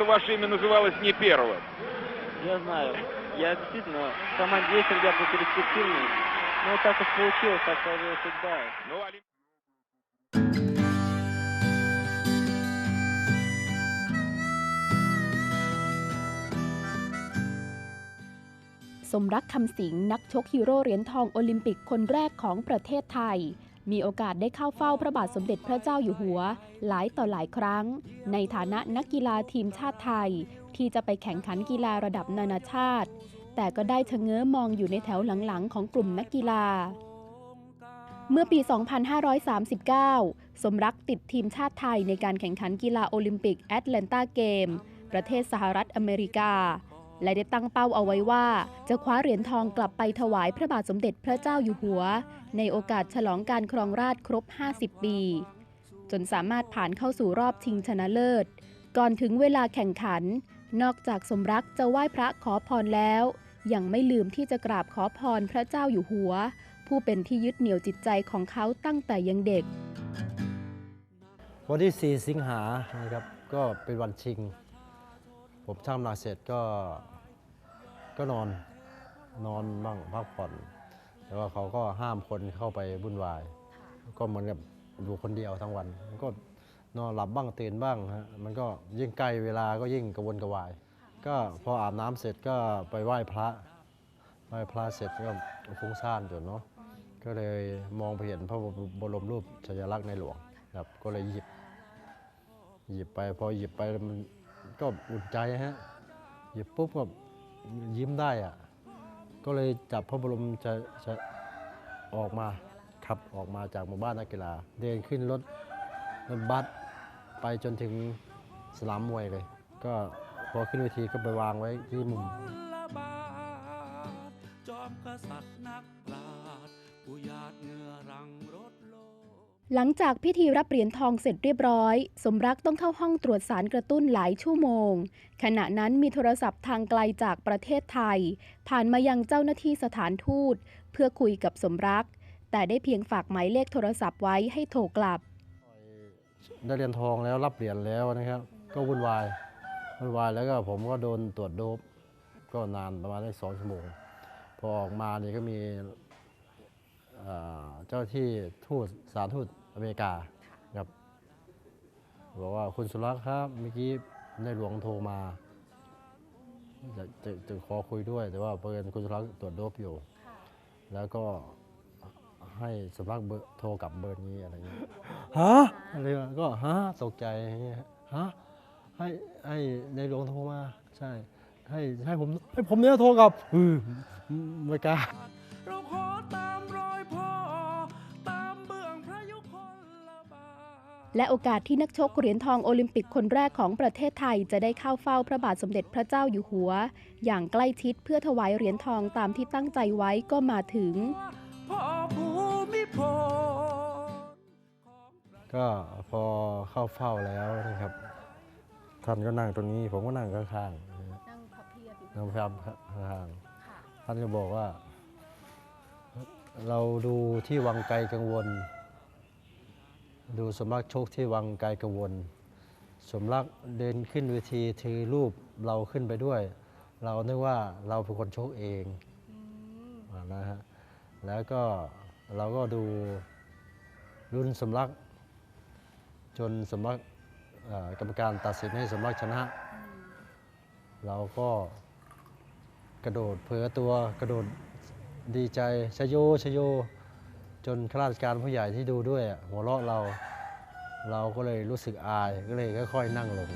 что ваше имя называлось не первым. Я знаю. Я действительно в команде есть ребята перспективные. Но так уж получилось, так сложилась судьба. Ну, Олимп- สมรักคำสิงห์นักชกฮีโร่เหรียญทองโอลิมปิกคนแรกของประเทศไทย มีโอกาสได้เข้าเฝ้าพระบาทสมเด็จพระเจ้าอยู่หัว หลายต่อหลายครั้ง ในฐานะนักกีฬาทีมชาติไทย ที่จะไปแข่งขันกีฬาระดับนานาชาติ แต่ก็ได้ชะเง้อมองอยู่ในแถวหลังๆ ของกลุ่มนักกีฬา เมื่อปี 2539 สมรักติดทีมชาติไทยในการแข่งขันกีฬาโอลิมปิกแอตแลนตาเกม ประเทศสหรัฐอเมริกา และได้ตั้งเป้าเอาไว้ว่า จะคว้าเหรียญทองกลับไปถวายพระบาทสมเด็จพระเจ้าอยู่หัว ในโอกาสฉลองการครองราชครบ 50 ปี จนสามารถผ่านเข้าสู่รอบชิงชนะเลิศ ก่อนถึงเวลาแข่งขัน นอกจากสมรักจะไหว้พระขอพรแล้ว ยังไม่ลืมที่จะกราบขอพรพระเจ้าอยู่หัว ผู้เป็นที่ยึดเหนี่ยวจิตใจของเขาตั้งแต่ยังเด็ก วันที่ 4 สิงหานะครับก็เป็นวันชิง ผมช่ำนักเสร็จก็ก็นอนนอนบ้างพักผ่อน แต่ว่าเขาก็ห้ามคนเข้าไปวุ่นวาย ก็เหมือนกับอยู่คนเดียวทั้งวัน มันก็นอนหลับบ้างตื่นบ้างฮะมันก็ยิ่งใกล้เวลาก็ยิ่งกระวนกระวาย ก็พออาบน้ำเสร็จก็ไปไหว้พระไหว้พระเสร็จก็ฟุ้งซ่านจนเนาะก็เลยมองไปเห็นพระบรมรูปสัญลักษณ์ในหลวงครับก็เลยหยิบ หยิบไปพอหยิบไปมัน ก็อุ่นใจฮะหยิบปุ๊บก็ยิ้มได้อะก็เลยจับพระบรมจะจะออกมาขับออกมาจากหมู่บ้านนักกีฬา เดินขึ้นรถรถบัสไปจนถึงสนามมวยเลย ก็พอขึ้นเวทีก็ไปวางไว้ที่มุมจอมกษัตริย์นักปราชญ์ผู้ยาดเงื่อรังร หลังจากพิธีรับเหรียญทองเสร็จเรียบร้อย สมรักต้องเข้าห้องตรวจสารกระตุ้นหลายชั่วโมง ขณะนั้นมีโทรศัพท์ทางไกลจากประเทศไทย ผ่านมายังเจ้าหน้าที่สถานทูต เพื่อคุยกับสมรัก แต่ได้เพียงฝากหมายเลขโทรศัพท์ไว้ให้โทรกลับ ได้เหรียญทองแล้วรับเหรียญแล้วนะครับ ก็วุ่นวายวุ่นวายแล้วก็ผมก็โดนตรวจโดบก็นานประมาณได้สองชั่วโมงพอออกมานี่ก็มีเอ่อเจ้าที่ทูตสารทูต อเมริกาครับบอกว่าคุณสุรักษ์ครับเมื่อกี้ในหลวงโทรมาจะจะจะขอคุยด้วย แต่ว่าเปินคุณสุรักษ์ตรวจโดบอยู่ แล้วก็ให้สมรักษ์เบอร์โทรกลับเบอร์นี้อะไรเงี้ยฮะอะไรวะก็ฮะตกใจอย่างเงี้ยฮะให้ให้ในหลวงโทรมาใช่ ให้ให้ผมให้ผมเนี่ยโทรกลับอืมไม่กล้า และโอกาสที่นักชกเหรียญทองโอลิมปิกคนแรกของประเทศไทยจะได้เข้าเฝ้าพระบาทสมเด็จพระเจ้าอยู่หัว อย่างใกล้ชิดเพื่อถวายเหรียญทองตามที่ตั้งใจไว้ก็มาถึงพ่อภูมิพลก็พอเข้าเฝ้าแล้วนะครับ ท่านก็นั่งตรงนี้ผมก็นั่งข้างๆนะฮะนั่งพับเพียบอยู่นั่งพยายามข้างๆท่านก็บอกว่า เราดูที่วังไกลกังวล ดูสมรักโชคที่วังไกลกังวลสมรักเดินขึ้นเวทีถือรูปเราขึ้นไปด้วย เรานึกว่าเราเป็นคนโชคเองนะฮะแล้วก็เราก็ดูรุ่นสมรัก จนสมรักเอ่อกรรมการตัดสินให้สมรักชนะ เราก็กระโดดเผลอตัวกระโดดดีใจชโยชโย จนข้าราชการผู้ใหญ่ที่ดูด้วยหัวเราะเรา เราก็เลยรู้สึกอายก็เลยค่อยๆนั่งลง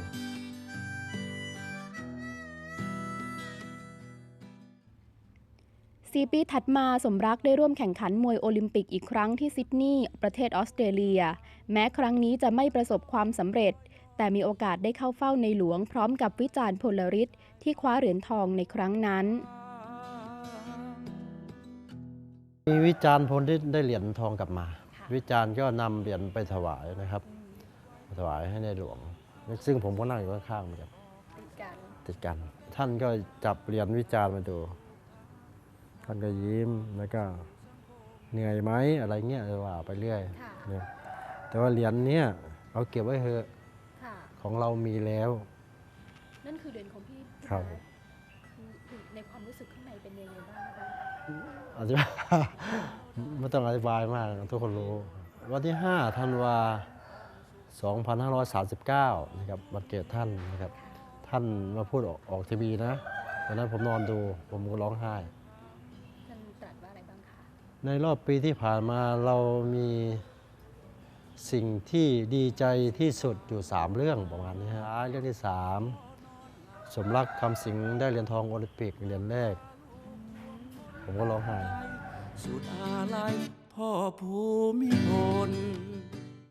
4 ปีถัดมาสมรักได้ร่วมแข่งขันมวยโอลิมปิกอีกครั้งที่ซิดนีย์ประเทศออสเตรเลีย แม้ครั้งนี้จะไม่ประสบความสำเร็จ แต่มีโอกาสได้เข้าเฝ้าในหลวงพร้อมกับวิจารณ์พลฤทธิ์ที่คว้าเหรียญทองในครั้งนั้น มีวิจารณ์พลที่ได้เหรียญทองกลับมา วิจารณ์ก็นำเหรียญไปถวายนะครับ ถวายให้ในหลวง ซึ่งผมก็นั่งอยู่ข้างๆเหมือนกันติดกัน ท่านก็จับเหรียญวิจารณ์มาดู ท่านก็ยิ้มแล้วก็เหนื่อยไหมอะไรเงี้ยว่าไปเรื่อยเนี่ยแต่ว่าเหรียญเนี้ยเอาเก็บไว้เถอะของเรามีแล้วคือเดือนของพี่ครับ คือในความรู้สึกข้างในเป็นยังไงบ้างคะอธิบายไม่ต้องอธิบายมากทุกคนรู้ วันที่5ธันวา2539 นะครับวันเกิดท่านนะครับ ท่านมาพูดออกออกทีวีนะวันนั้นผมนอนดูผมก็ร้องไห้ ท่านตรัสว่าอะไรบ้างคะในรอบปีที่ผ่านมาเรามีสิ่งที่ดีใจที่สุดอยู่ 3 เรื่องประมาณนี้ฮะเรื่องที่ 3 สมรักคำสิงได้เหรียญทองโอลิมปิกเหรียญแรก ผมก็ร้องไห้สุดอาลัยพ่อภูมิพล